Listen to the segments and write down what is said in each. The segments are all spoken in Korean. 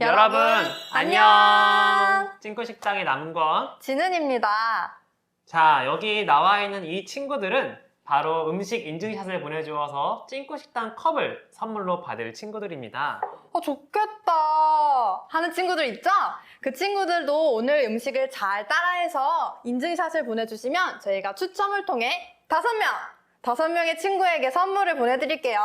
여러분, 안녕. 찐꾸 식당에 남은 건. 진은입니다. 자, 여기 나와 있는 이 친구들은 바로 음식 인증샷을 보내주어서 찐꾸 식당 컵을 선물로 받을 친구들입니다. 어, 좋겠다. 하는 친구들 있죠? 그 친구들도 오늘 음식을 잘 따라해서 인증샷을 보내주시면 저희가 추첨을 통해 다섯 명, 다섯 명의 친구에게 선물을 보내드릴게요.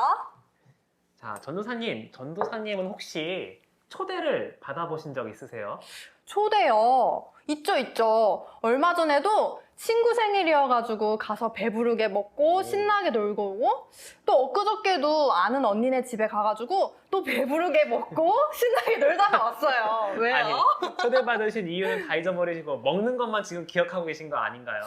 자, 전도사님, 전도사님은 혹시 초대를 받아보신 적 있으세요? 초대요. 있죠, 있죠. 얼마 전에도 친구 생일이어가지고 가서 배부르게 먹고 신나게 놀고 오고 또 엊그저께도 아는 언니네 집에 가가지고 또 배부르게 먹고 신나게 놀다가 왔어요. 왜요? 아니, 초대받으신 이유는 다 잊어버리시고 먹는 것만 지금 기억하고 계신 거 아닌가요?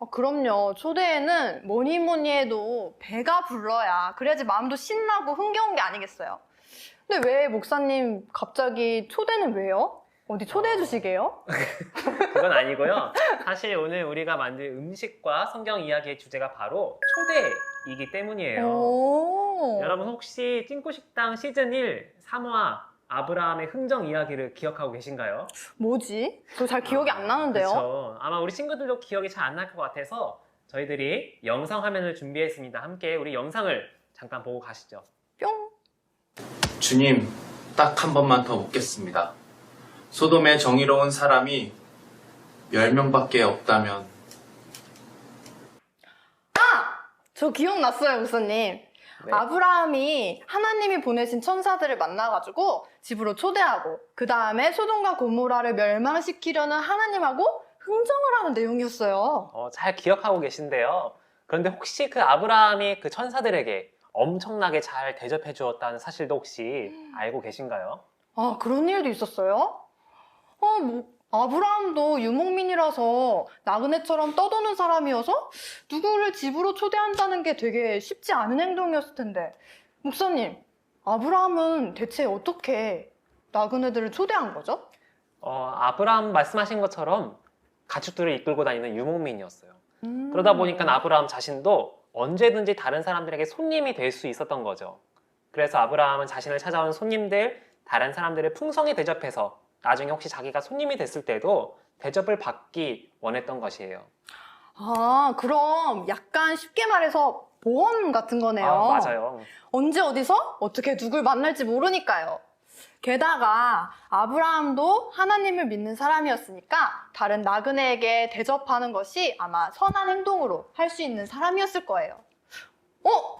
어, 그럼요. 초대에는 뭐니 뭐니 해도 배가 불러야 그래야지 마음도 신나고 흥겨운 게 아니겠어요. 근데 왜 목사님 갑자기 초대는 왜요? 어디 초대해 주시게요? 그건 아니고요. 사실 오늘 우리가 만들 음식과 성경 이야기의 주제가 바로 초대이기 때문이에요. 오. 여러분 혹시 찐꾸식당 시즌 1 3화 아브라함의 흥정 이야기를 기억하고 계신가요? 뭐지? 저 잘 기억이 안 나는데요. 그렇죠. 아마 우리 친구들도 기억이 잘 안 날 것 같아서 저희들이 영상 화면을 준비했습니다. 함께 우리 영상을 잠깐 보고 가시죠. 뿅. 주님, 딱 한 번만 더 묻겠습니다. 소돔의 정의로운 사람이 10명밖에 없다면 저 기억났어요, 목사님. 네. 아브라함이 하나님이 보내신 천사들을 만나가지고 집으로 초대하고 그 다음에 소돔과 고모라를 멸망시키려는 하나님하고 흥정을 하는 내용이었어요. 어, 잘 기억하고 계신데요. 그런데 혹시 그 아브라함이 그 천사들에게 엄청나게 잘 대접해 주었다는 사실도 혹시 알고 계신가요? 아, 그런 일도 있었어요? 어, 뭐, 아브라함도 유목민이라서 나그네처럼 떠도는 사람이어서 누구를 집으로 초대한다는 게 되게 쉽지 않은 행동이었을 텐데. 목사님, 아브라함은 대체 어떻게 나그네들을 초대한 거죠? 어, 아브라함 말씀하신 것처럼 가축들을 이끌고 다니는 유목민이었어요. 음. 그러다 보니까 아브라함 자신도 언제든지 다른 사람들에게 손님이 될 수 있었던 거죠. 그래서 아브라함은 자신을 찾아오는 손님들, 다른 사람들을 풍성히 대접해서 나중에 혹시 자기가 손님이 됐을 때도 대접을 받기 원했던 것이에요. 아, 그럼 약간 쉽게 말해서 보험 같은 거네요. 아, 맞아요. 언제 어디서 어떻게 누굴 만날지 모르니까요. 게다가 아브라함도 하나님을 믿는 사람이었으니까 다른 나그네에게 대접하는 것이 아마 선한 행동으로 할 수 있는 사람이었을 거예요. 어?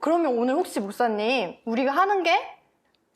그러면 오늘 혹시 목사님 우리가 하는 게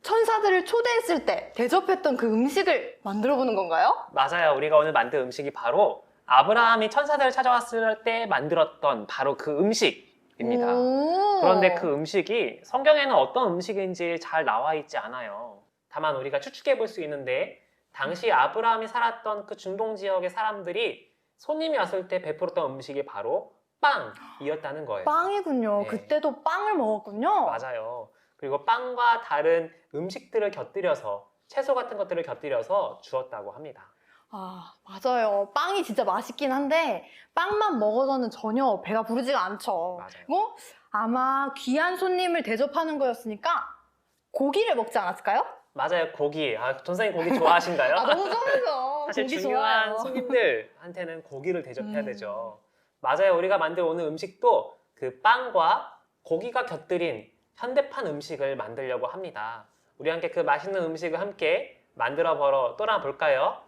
천사들을 초대했을 때 대접했던 그 음식을 만들어 보는 건가요? 맞아요. 우리가 오늘 만든 음식이 바로 아브라함이 천사들을 찾아왔을 때 만들었던 바로 그 음식입니다. 오. 그런데 그 음식이 성경에는 어떤 음식인지 잘 나와 있지 않아요. 다만 우리가 추측해 볼 수 있는데 당시 아브라함이 살았던 그 중동 지역의 사람들이 손님이 왔을 때 베풀었던 음식이 바로 빵이었다는 거예요. 빵이군요. 네. 그때도 빵을 먹었군요. 맞아요. 그리고 빵과 다른 음식들을 곁들여서 채소 같은 것들을 곁들여서 주었다고 합니다. 아, 맞아요. 빵이 진짜 맛있긴 한데, 빵만 먹어서는 전혀 배가 부르지가 않죠. 맞아요. 그리고 아마 귀한 손님을 대접하는 거였으니까 고기를 먹지 않았을까요? 맞아요. 고기. 아, 전사님 고기 좋아하신가요? 아, 너무 좋아요. 사실 고기 중요한 좋아요. 손님들한테는 고기를 대접해야 음. 되죠. 맞아요. 우리가 만들 오늘 음식도 그 빵과 고기가 곁들인 현대판 음식을 만들려고 합니다. 우리 함께 그 맛있는 음식을 함께 만들어 보러 떠나 볼까요?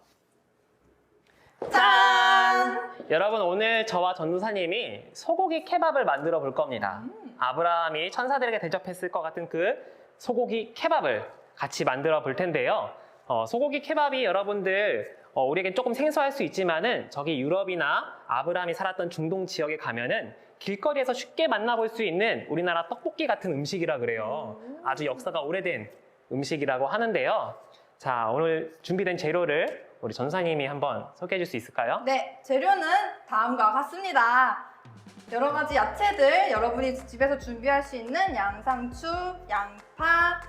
짠! 여러분 오늘 저와 전도사님이 소고기 케밥을 만들어 볼 겁니다. 음. 아브라함이 천사들에게 대접했을 것 같은 그 소고기 케밥을 같이 만들어 볼 텐데요. 어, 소고기 케밥이 여러분들 어, 우리에겐 조금 생소할 수 있지만은 저기 유럽이나 아브라함이 살았던 중동 지역에 가면은 길거리에서 쉽게 만나볼 수 있는 우리나라 떡볶이 같은 음식이라 그래요. 아주 역사가 오래된 음식이라고 하는데요. 자, 오늘 준비된 재료를 우리 전사님이 한번 소개해 줄 수 있을까요? 네, 재료는 다음과 같습니다. 여러 가지 야채들 여러분이 집에서 준비할 수 있는 양상추, 양파,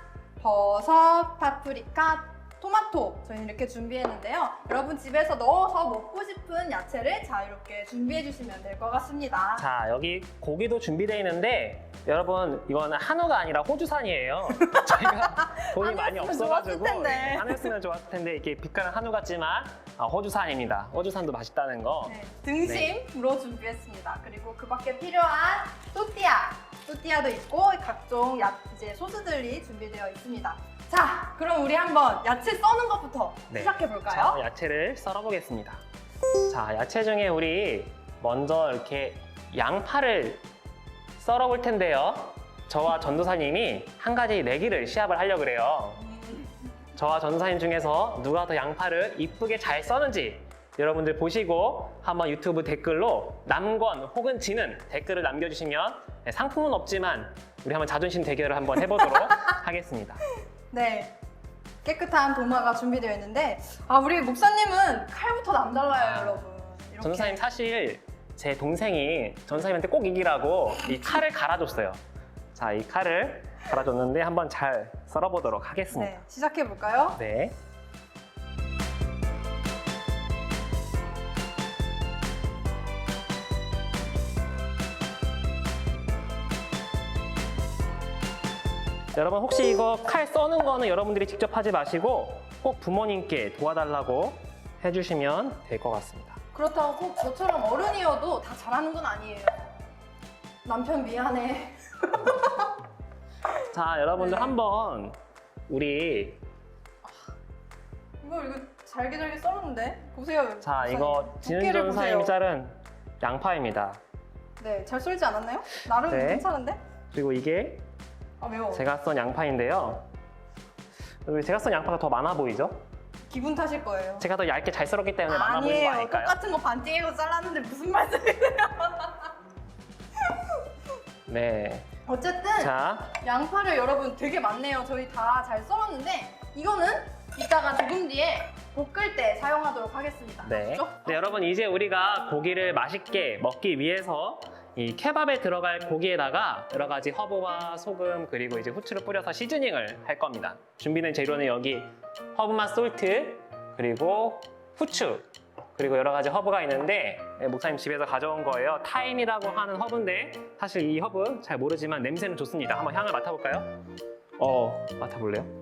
버섯, 파프리카, 토마토 저희는 이렇게 준비했는데요. 여러분 집에서 넣어서 먹고 싶은 야채를 자유롭게 준비해 주시면 될 것 같습니다. 자, 여기 고기도 준비되어 있는데 여러분 이거는 한우가 아니라 호주산이에요. 저희가 돈이 많이 한우였으면 없어가지고 좋았을 텐데. 네, 한우였으면 좋았을 텐데 이렇게 빛깔은 한우 같지만 아, 호주산입니다. 호주산도 맛있다는 거. 네, 등심으로 준비했습니다. 그리고 그 밖에 필요한 또띠아, 또띠아도 있고 각종 야, 이제 소스들이 준비되어 있습니다. 자, 그럼 우리 한번 야채 써는 것부터 네. 시작해 자, 볼까요? 야채를 썰어보겠습니다. 자, 야채 중에 우리 먼저 이렇게 양파를 썰어볼 텐데요. 저와 전도사님이 한 가지 내기를 시합을 하려고 그래요. 저와 전도사님 중에서 누가 더 양파를 이쁘게 잘 써는지 여러분들 보시고 한번 유튜브 댓글로 남건 혹은 지는 댓글을 남겨주시면 네, 상품은 없지만 우리 한번 자존심 대결을 한번 해보도록 하겠습니다. 네. 깨끗한 도마가 준비되어 있는데 아 우리 목사님은 칼부터 남달라요, 아, 여러분. 이렇게. 전도사님 사실 제 동생이 전도사님한테 꼭 이기라고 이 칼을 갈아줬어요. 자, 이 칼을 갈아줬는데 한번 잘 썰어보도록 하겠습니다. 네, 시작해 볼까요? 네. 여러분 혹시 이거 칼 써는 거는 여러분들이 직접 하지 마시고 꼭 부모님께 도와달라고 해주시면 될 것 같습니다. 그렇다고 꼭 저처럼 어른이어도 다 잘하는 건 아니에요. 남편 미안해. 자, 여러분들 네. 한번 우리 이거 이거 잘게 잘게 썰었는데 보세요. 자 목사님. 이거 두께를 전사님이 보세요. 자른 양파입니다. 네, 잘 썰지 않았나요? 나름 네. 괜찮은데? 그리고 이게 아 매워. 제가 썬 양파인데요. 여기 제가 썬 양파가 더 많아 보이죠? 기분 탓일 거예요. 제가 더 얇게 잘 썰었기 때문에 많아 보이는 거 아니에요. 아닐까요? 똑같은 거 반띵해서 잘랐는데 무슨 말씀이세요? 네. 어쨌든 자, 양파를 여러분 되게 많네요. 저희 다 잘 썰었는데 이거는 이따가 조금 뒤에 볶을 때 사용하도록 하겠습니다. 네. 아시죠? 네, 여러분 이제 우리가 고기를 맛있게 먹기 위해서 이 케밥에 들어갈 고기에다가 여러 가지 허브와 소금 그리고 이제 후추를 뿌려서 시즈닝을 할 겁니다. 준비된 재료는 여기 허브맛 솔트 그리고 후추 그리고 여러 가지 허브가 있는데 네, 목사님 집에서 가져온 거예요. 타임이라고 하는 허브인데 사실 이 허브 잘 모르지만 냄새는 좋습니다. 한번 향을 맡아볼까요? 어, 맡아볼래요?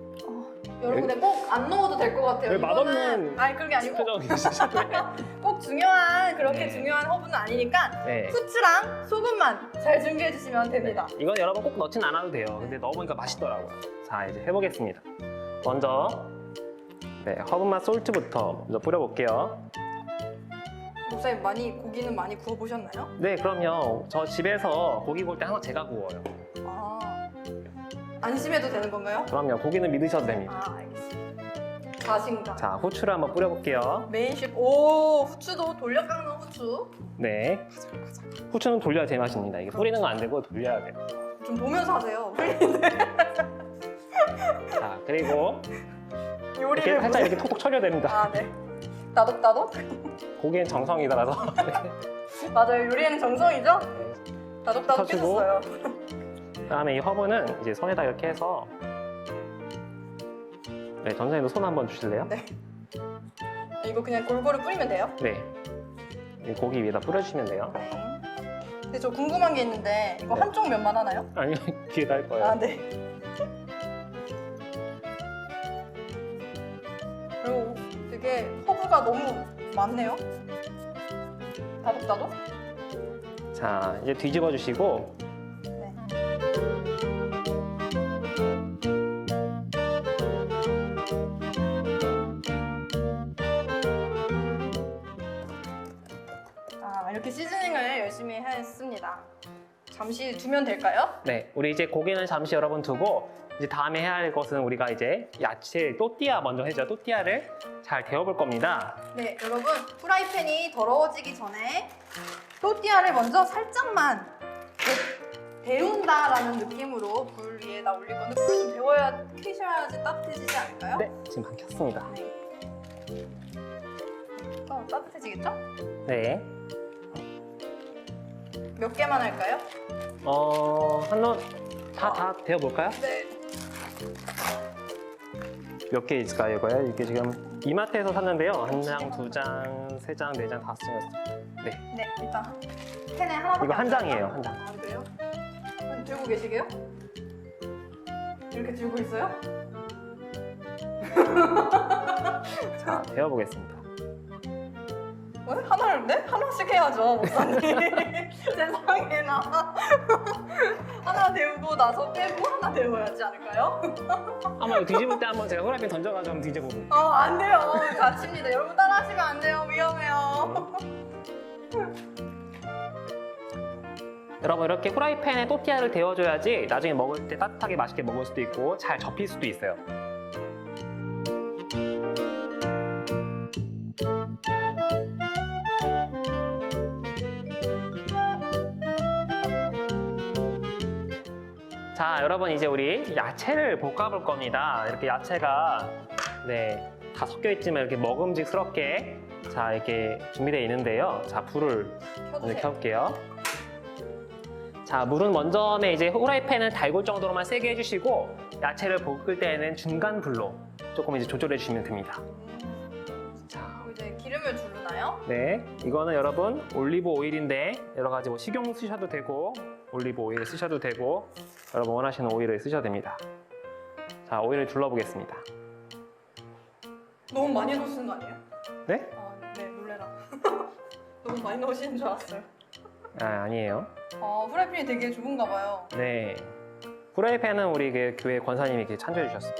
여러분들 꼭안 넣어도 될 것 같아요. 왜 이거는- 맛없는 아니 그게 아니고? 꼭 중요한 그렇게 네. 중요한 허브는 아니니까 네. 후추랑 소금만 잘 준비해 주시면 됩니다. 이건 여러분 꼭 넣진 않아도 돼요. 근데 넣어보니까 맛있더라고요. 자, 이제 해보겠습니다. 먼저 네, 허브맛 솔트부터 먼저 뿌려볼게요. 목사님 많이 고기는 많이 구워 보셨나요? 네, 그럼요. 저 집에서 고기 구울 때 항상 제가 구워요. 아 안심해도 되는 건가요? 그럼요. 고기는 믿으셔도 됩니다. 아 알겠습니다. 자신감. 자, 후추를 한번 뿌려볼게요. 메인식 오 후추도 돌려 깎는 후추 네. 후추는 돌려야 제맛입니다. 이게 뿌리는 건안 되고 돌려야 돼요. 좀 보면서 하세요. 자, 그리고 이렇게 요리를 살짝 이렇게 톡톡 쳐줘야 됩니다. 아 네. 따독 따독. 고기엔 정성이 들어서. 맞아요. 요리에는 정성이죠. 따독 따독 쳐주고. 해줬어요. 그다음에 이 허브는 이제 손에다 이렇게 해서 네, 전선님도 손 한번 주실래요? 네. 이거 그냥 골고루 뿌리면 돼요? 네. 이 고기 위에다 뿌려주시면 돼요. 네. 근데 저 궁금한 게 있는데 이거 네. 한쪽 면만 하나요? 아니요, 뒤에다 할 거예요. 아 네. 그리고 되게 허브가 너무 많네요. 따독. 자, 이제 뒤집어 주시고 잠시 두면 될까요? 네, 우리 이제 고기는 잠시 여러분 두고 이제 다음에 해야 할 것은 우리가 이제 야채 또띠아 먼저 해죠. 또띠아를 잘 데워볼 겁니다. 네, 여러분 프라이팬이 더러워지기 전에 또띠아를 먼저 살짝만 데, 데운다라는 느낌으로 불 위에다 올릴 건데 불을 좀 데워야 켜셔야지 따뜻해지지 않을까요? 네, 지금 안 켰습니다. 네. 어, 따뜻해지겠죠? 네. 몇 개만 할까요? 어, 한번 다, 다 데워볼까요? 네. 몇 개 있을까요, 이거요? 이게 지금 이마트에서 샀는데요. 한 장, 두 장, 세 장, 네 장, 다섯 장. 네. 네, 일단 펜에 하나밖에 이거 한 안 장이에요, 들어가요? 한 장. 아, 그래요? 그럼 들고 계시게요? 이렇게 들고 있어요? 자, 배워보겠습니다. 왜? 하나를 네? 하나씩 해야죠, 목사님. 세상에나. 하나 데우고 나서 빼고 하나 데워야지 않을까요? 한번 뒤집을 때 한번 제가 후라이팬 던져가지고 한번 뒤집어볼게요. 어, 안 돼요. 다칩니다. 여러분 따라하시면 안 돼요. 위험해요. 여러분 이렇게 후라이팬에 또띠아를 데워줘야지 나중에 먹을 때 따뜻하게 맛있게 먹을 수도 있고 잘 접힐 수도 있어요. 자 여러분 이제 우리 야채를 볶아볼 겁니다. 이렇게 야채가 네 다 섞여 있지만 이렇게 먹음직스럽게 자 이렇게 준비되어 있는데요. 자 불을 먼저 켜주세요. 켜볼게요. 자, 물은 먼저에 이제 후라이팬을 달굴 정도로만 세게 해주시고 야채를 볶을 때에는 중간 불로 조금 이제 조절해 주시면 됩니다. 자, 이제 기름을 두르나요? 네, 이거는 여러분 올리브 오일인데 여러 가지 뭐 식용 쓰셔도 되고 올리브 오일 쓰셔도 되고 여러분 원하시는 오일을 쓰셔도 됩니다. 자, 오일을 둘러보겠습니다. 너무 많이 넣으시는 거 아니에요? 네? 아, 네, 놀래라. 너무 많이 넣으시는 줄 알았어요. 아, 아니에요. 어, 프라이팬이 되게 좁은가 봐요. 네. 후라이팬은 우리 그 교회 권사님이 이렇게 찬조해 주셨어요.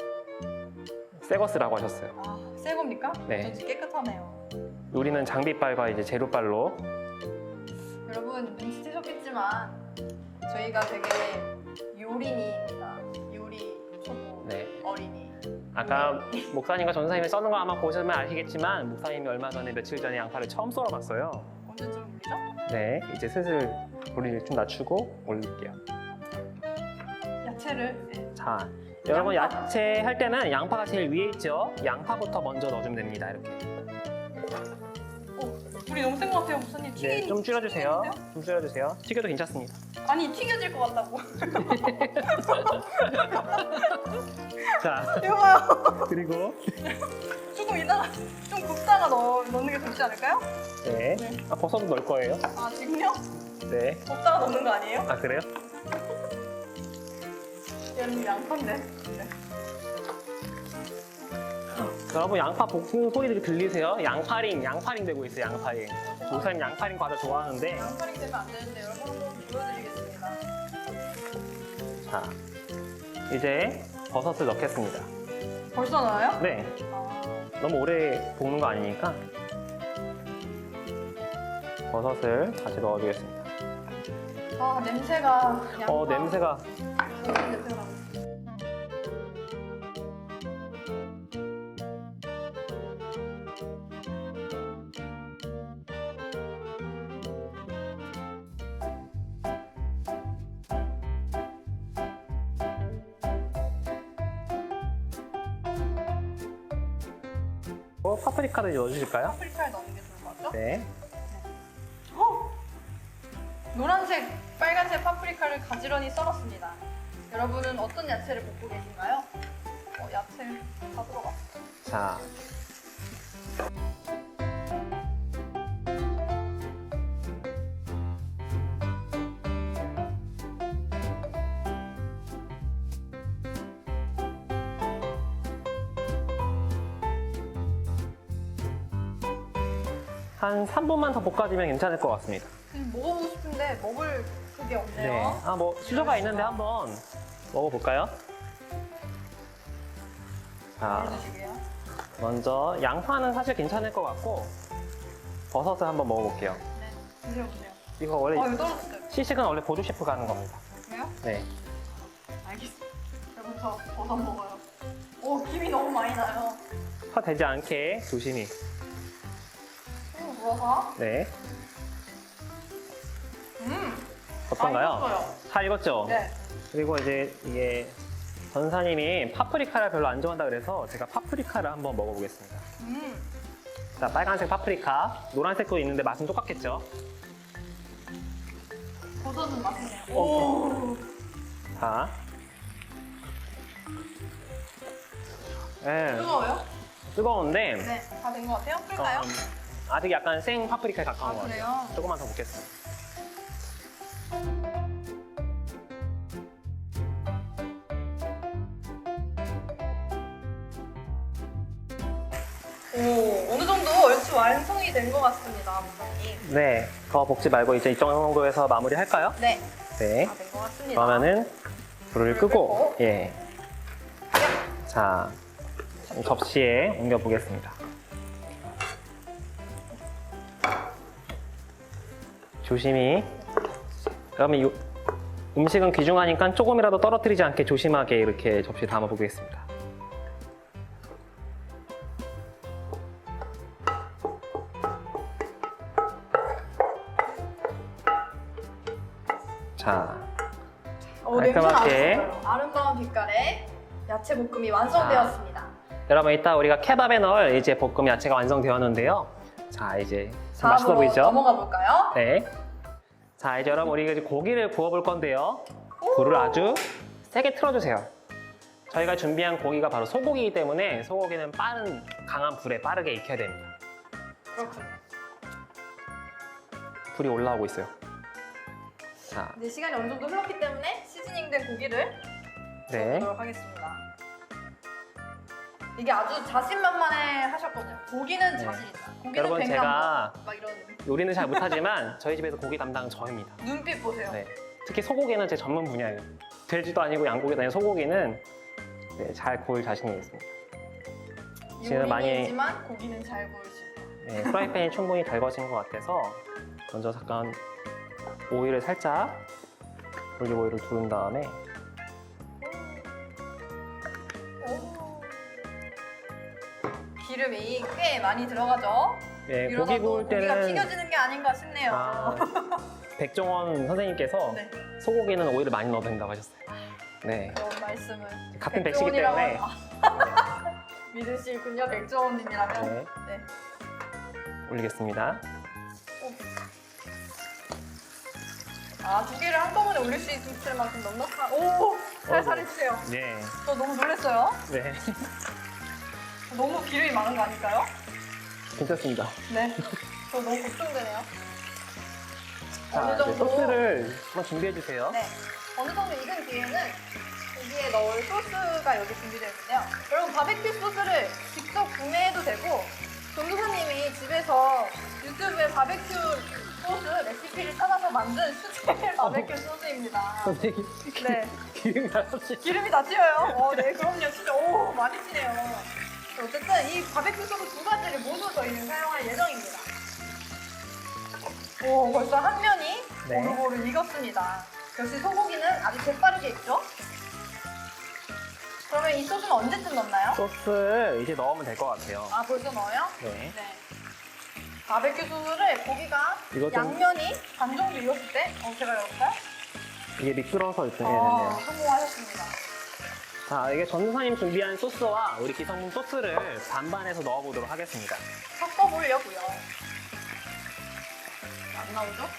새거 쓰라고 하셨어요. 아, 새 겁니까? 네. 어쩐지 깨끗하네요. 우리는 장비빨과 이제 재료빨로 여러분 눈치 채셨겠지만 저희가 되게 요린이입니다. 요리 초보 네. 어린이. 아까 목사님과 전사님이 써는 거 아마 보시면 아시겠지만 목사님이 얼마 전에 며칠 전에 양파를 처음 썰어봤어요. 언제쯤 물리죠? 네, 이제 슬슬 불을 좀 낮추고 올릴게요. 야채를 네. 자, 여러분 양파. 야채 할 때는 양파가 제일 위에 있죠. 양파부터 먼저 넣어주면 됩니다. 이렇게. 어, 불이 너무 센 것 같아요, 목사님. 튀기, 네, 좀 줄여주세요. 튀기는데요? 좀 줄여주세요. 튀겨도 괜찮습니다. 아니 튀겨질 것 같다고. 자, 이거요. 그리고 조금 이따가 좀 굽다가 넣, 넣는 게 좋지 않을까요? 네, 네. 아, 버섯도 넣을 거예요. 아 지금요? 네, 굽다가 넣는 거 아니에요? 아 그래요? 얘는 양파인데. 네. 여러분 양파 볶는 소리들이 들리세요? 양파링, 양파링 되고 있어요. 양파링. 목사님 양파링 과자 좋아하는데 양파링 되면 안 되는데 여러분 한번 보여드리겠습니다. 자, 이제 버섯을 넣겠습니다. 벌써 나와요? 네, 아, 너무 오래 볶는 거 아니니까 버섯을 다시 넣어주겠습니다. 아 냄새가 양파. 어, 냄새가 냄새가 어, 파프리카를 넣어주실까요? 파프리카를 넣는 게 좋을 것 같죠? 네. 어! 노란색, 빨간색 파프리카를 가지런히 썰었습니다. 여러분은 어떤 야채를 볶고 계신가요? 어, 야채 다 들어가. 자, 한 3분만 더 볶아주면 괜찮을 것 같습니다. 음, 먹어보고 싶은데 먹을 그게 네. 없네요. 아, 뭐, 수저가 있는데 한번 먹어볼까요? 자. 먼저 양파는 사실 괜찮을 것 같고, 버섯을 한번 먹어볼게요. 네, 드셔보세요. 이거 원래 아, 이거 떨어졌어요. 시식은 원래 보조 셰프가 하는 겁니다. 그래요? 네. 알겠습니다. 여러분 저 버섯 먹어요. 오, 김이 너무 많이 나요. 파 되지 않게 조심히. 오, 누워서. 네. 음, 어떤가요? 아. 다 익었죠? 네. 그리고 이제 이게 전사님이 파프리카를 별로 안 좋아한다 그래서 제가 파프리카를 한번 먹어보겠습니다. 음, 자, 빨간색 파프리카, 노란색도 있는데 맛은 똑같겠죠? 버섯은 맛있네요. 어, 오, 자. 네, 뜨거워요? 뜨거운데 네, 다 된 것 같아요? 풀까요? 어, 아직 약간 생 파프리카에 가까운 아, 것 같아요. 그래요? 조금만 더 볶겠습니다. 오, 어느 정도 얼추 완성이 된 것 같습니다, 목사님. 네, 더 볶지 말고 이제 이 정도에서 마무리 할까요? 네, 네. 다 된 것 같습니다. 그러면은 불을 불을 끄고 끄고. 예. 자 접시에 옮겨 보겠습니다. 조심히. 그러면 이 음식은 귀중하니까 조금이라도 떨어뜨리지 않게 조심하게 이렇게 접시에 담아 보겠습니다. 자, 어, 냄새 깔끔하게. 나셨어요. 아름다운 빛깔의 야채 볶음이 완성되었습니다. 여러분 이따 우리가 케밥에 넣을 이제 볶음 야채가 완성되었는데요. 자 이제 좀 맛있어 다음으로 보이죠? 넘어가 볼까요? 네. 자 이제 여러분 우리가 이제 고기를 구워 볼 건데요. 불을 아주 세게 틀어주세요. 저희가 준비한 고기가 바로 소고기이기 때문에 소고기는 빠른 강한 불에 빠르게 익혀야 됩니다. 그렇군요. 불이 올라오고 있어요. 자, 이제 시간이 어느 정도 흘렀기 때문에 시즈닝된 고기를 네. 넣어보도록 하겠습니다. 이게 아주 자신만만해 하셨거든요. 고기는 네. 자신 있다. 고기는 여러분. 제가- 막 이런 요리는 잘 못하지만 저희 집에서 고기 담당은 저입니다. 눈빛 보세요. 네. 특히 소고기는 제 전문 분야예요. 돼지도 아니고 양고기도 아니고 소고기는 네, 잘 구울 자신이 있습니다. 지금 많이- 요리이지만 고기는 잘 구울 수 있다. 네, 프라이팬이 충분히 달궈진 것 같아서 먼저 잠깐 오일을 살짝 올리브 오일을 두른 다음에 기름이 꽤 많이 들어가죠. 네, 이러다 고기 또 구울 고기가 때는 튀겨지는 게 아닌가 싶네요. 아, 백종원 선생님께서 네, 소고기는 오일을 많이 넣어도 된다고 하셨어요. 네, 그런 말씀을 같은 백시기 백종원이라고 때문에 하- 믿으시군요, 백종원님이라면. 네, 네. 올리겠습니다. 아, 두 개를 한꺼번에 올릴 수 있을 만큼 넉넉한. 오, 살살 해주세요. 네, 저 너무 놀랐어요. 네, 너무 기름이 많은 거 아닐까요? 괜찮습니다. 네. 저 너무 걱정되네요. 자, 어느 이제 정도? 소스를 한번 준비해 주세요. 네. 어느 정도 익은 뒤에는 여기에 넣을 소스가 여기 준비되어 있는데요. 여러분 바베큐 소스를 직접 구매해도 되고 전도사님이 집에서 유튜브에 바베큐 소스 레시피를 찾아서 만든 수제 바베큐 소스입니다. 선생님, 네. 기름 나왔지? 기름이 다 튀어요. 어, 네, 그럼요. 진짜 오 많이 튀네요. 어쨌든 이 바베큐 소스 두 가지를 모두 저희는 사용할 예정입니다. 오, 벌써 한 면이 네. 고루고루 익었습니다. 역시 소고기는 아주 재빠르게 익죠? 그러면 이 소스는 언제쯤 넣나요? 소스 이제 넣으면 될 것 같아요. 아, 벌써 넣어요? 네. 네. 바베큐 소스를 고기가 이거 좀- 양면이 반 정도 익었을 때, 어, 제가 열어볼까요? 이게 미끄러워서 이렇게 해야 아, 되네요. 성공하셨습니다. 자, 이게 전사님 준비한 소스와 우리 기성품 소스를 반반해서 넣어보도록 하겠습니다. 섞어보려고요. 안 나오죠?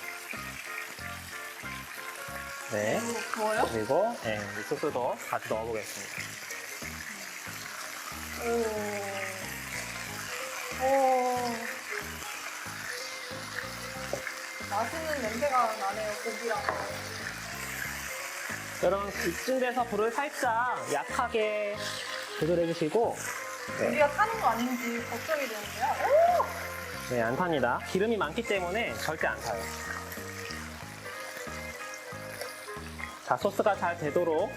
네. 이거 구워요? 그리고 네, 이 소스도 같이 넣어보겠습니다. 오. 오. 맛있는 냄새가 나네요, 고기랑. 여러분, 이쯤 돼서 불을 살짝 약하게 조절해 주시고, 네, 고기가 타는 거 아닌지 걱정이 되는데요. 오! 네, 안 탑니다. 기름이 많기 때문에 절대 안 타요. 자, 소스가 잘 되도록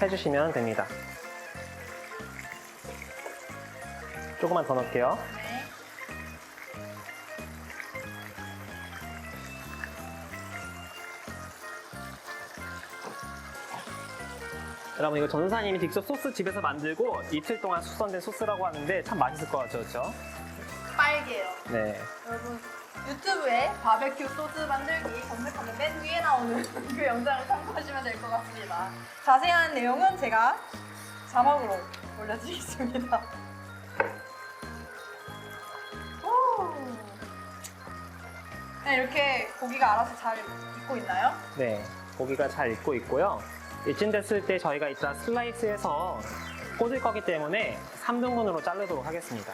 해주시면 됩니다. 조금만 더 넣을게요. 여러분 이거 전사님이 직접 소스 집에서 만들고 이틀 동안 숙성된 소스라고 하는데 참 맛있을 것 같죠, 그렇죠? 빨개요. 네. 여러분, 유튜브에 바베큐 소스 만들기 검색하면 맨 위에 나오는 그 영상을 참고하시면 될 것 같습니다. 자세한 내용은 제가 자막으로 올려드리겠습니다. 오. 네, 이렇게 고기가 알아서 잘 익고 있나요? 네, 고기가 잘 익고 있고요. 이쯤 됐을 때 저희가 이따 슬라이스해서 꽂을 거기 때문에 3등분으로 자르도록 하겠습니다.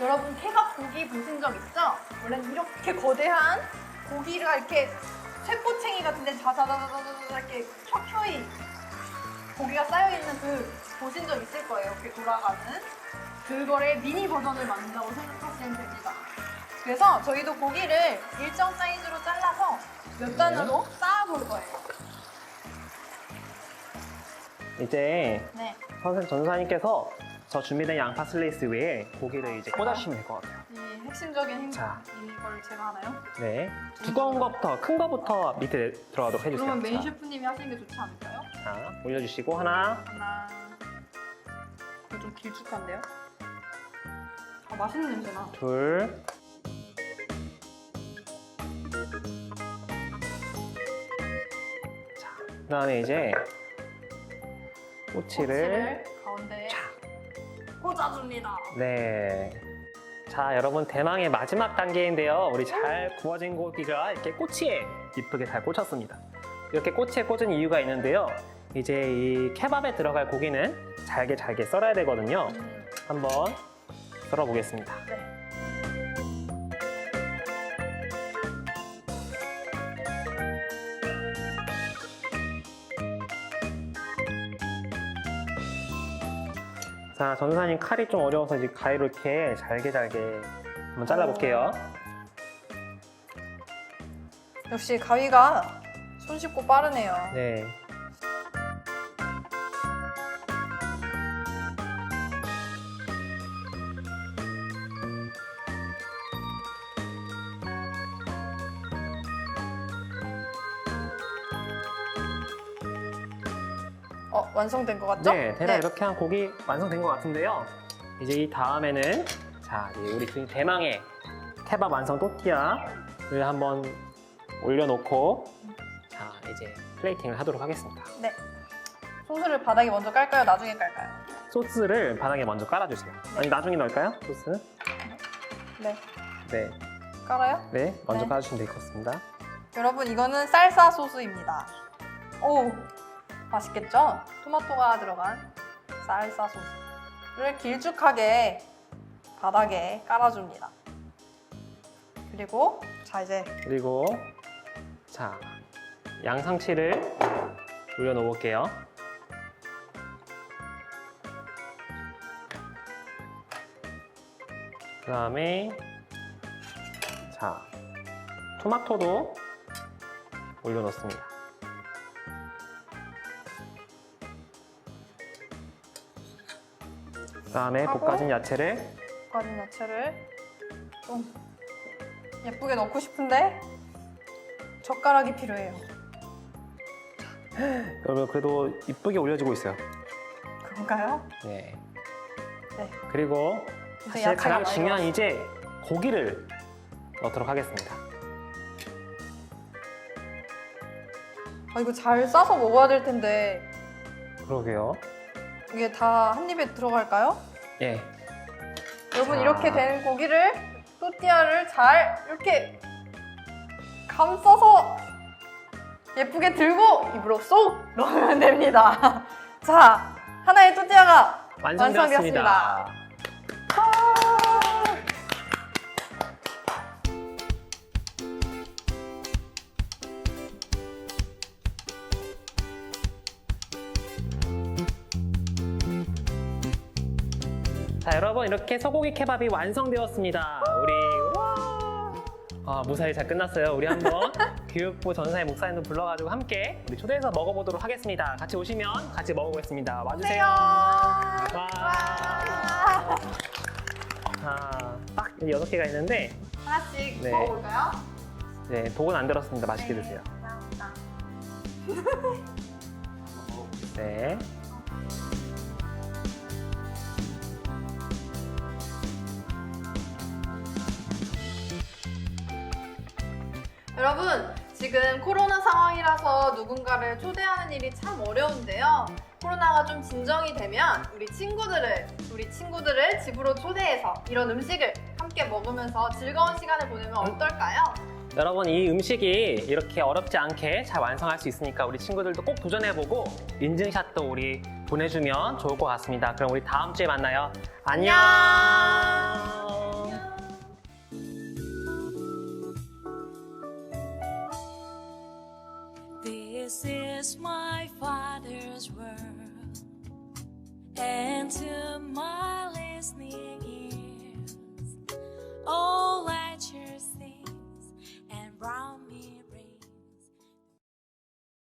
여러분 케밥 고기 보신 적 있죠? 원래는 이렇게 거대한 고기가 이렇게 쇠꼬챙이 같은데 자자자자자자 이렇게 켜켜이 고기가 쌓여 있는 그 보신 적 있을 거예요. 이렇게 돌아가는 그거를 미니 버전을 만든다고 생각하시면 됩니다. 그래서 저희도 고기를 일정 사이즈로 잘라서 몇 단으로 쌓아볼 거예요. 이제 네. 선생 전사님께서 저 준비된 양파 슬레이스 위에 고기를 이제 꽂아주시면 될 것 같아요. 이 핵심적인 자. 이걸 제가 하나요? 네. 두꺼운 것부터, 큰 거부터 밑에 들어가도록 해주세요. 그러면 메인 자, 셰프님이 하시는 게 좋지 않을까요? 자, 올려주시고 하나, 하나. 이거 좀 길쭉한데요? 아, 맛있는 냄새나. 둘, 그다음에 이제 꼬치를 꼬치를 가운데에 촥. 꽂아줍니다. 네. 자, 여러분 대망의 마지막 단계인데요. 우리 잘 구워진 고기가 이렇게 꼬치에 이쁘게 잘 꽂혔습니다. 이렇게 꼬치에 꽂은 이유가 있는데요. 이제 이 케밥에 들어갈 고기는 잘게 잘게 썰어야 되거든요. 음, 한번 썰어 보겠습니다. 네. 자, 전사님 칼이 좀 어려워서 이제 가위로 이렇게 잘게 잘게 한번 잘라볼게요. 역시 가위가 손쉽고 빠르네요. 네. 완성된 것 같죠? 네, 대략 이렇게 한 고기 완성된 것 같은데요. 이제 이 다음에는 자, 우리 그 대망의 케밥 완성 또띠아를 한번 올려놓고 자, 이제 플레이팅을 하도록 하겠습니다. 네. 소스를 바닥에 먼저 깔까요? 나중에 깔까요? 소스를 바닥에 먼저 깔아주세요. 아니, 나중에 넣을까요? 소스? 네. 네, 깔아요? 네, 먼저 네. 깔아주시면 될 것 같습니다. 여러분 이거는 쌀사 소스입니다. 오 맛있겠죠? 토마토가 들어간 쌀사 소스를 길쭉하게 바닥에 깔아줍니다. 그리고 자 이제 그리고 자, 양상치를 올려놓을게요. 그 다음에 자, 토마토도 올려놓습니다. 그 다음에 하고. 볶아진 야채를 볶아진 야채를 좀 예쁘게 넣고 싶은데 젓가락이 필요해요. 여러분 그래도 이쁘게 올려지고 있어요. 그런가요? 네. 네. 그리고 이제 사실 야채가 가장 많이 중요한 이제 고기를 넣도록 하겠습니다. 아, 이거 잘 싸서 먹어야 될 텐데 그러게요. 이게 다 한 입에 들어갈까요? 예. 여러분 자. 이렇게 된 고기를 또띠아를 잘 이렇게 감싸서 예쁘게 들고 입으로 쏙 넣으면 됩니다. 자, 하나의 또띠아가 완성되었습니다. 자, 여러분 이렇게 소고기 케밥이 완성되었습니다. 우리 와. 아, 무사히 잘 끝났어요. 우리 한번 교육부 전사의 목사님도 불러가지고 함께 우리 초대해서 먹어보도록 하겠습니다. 같이 오시면 같이 먹어보겠습니다. 와주세요. 와. 와. 자, 딱 여섯 개가 있는데 하나씩 네. 먹어볼까요? 네, 독은 안 들었습니다. 맛있게 네, 드세요. 감사합니다. 네. 여러분, 지금 코로나 상황이라서 누군가를 초대하는 일이 참 어려운데요. 코로나가 좀 진정이 되면 우리 친구들을, 우리 친구들을 집으로 초대해서 이런 음식을 함께 먹으면서 즐거운 시간을 보내면 어떨까요? 여러분 이 음식이 이렇게 어렵지 않게 잘 완성할 수 있으니까 우리 친구들도 꼭 도전해보고 인증샷도 우리 보내주면 좋을 것 같습니다. 그럼 우리 다음 주에 만나요. 안녕. This is my Father's world, and to my listening ears, all ledgers, things, and brown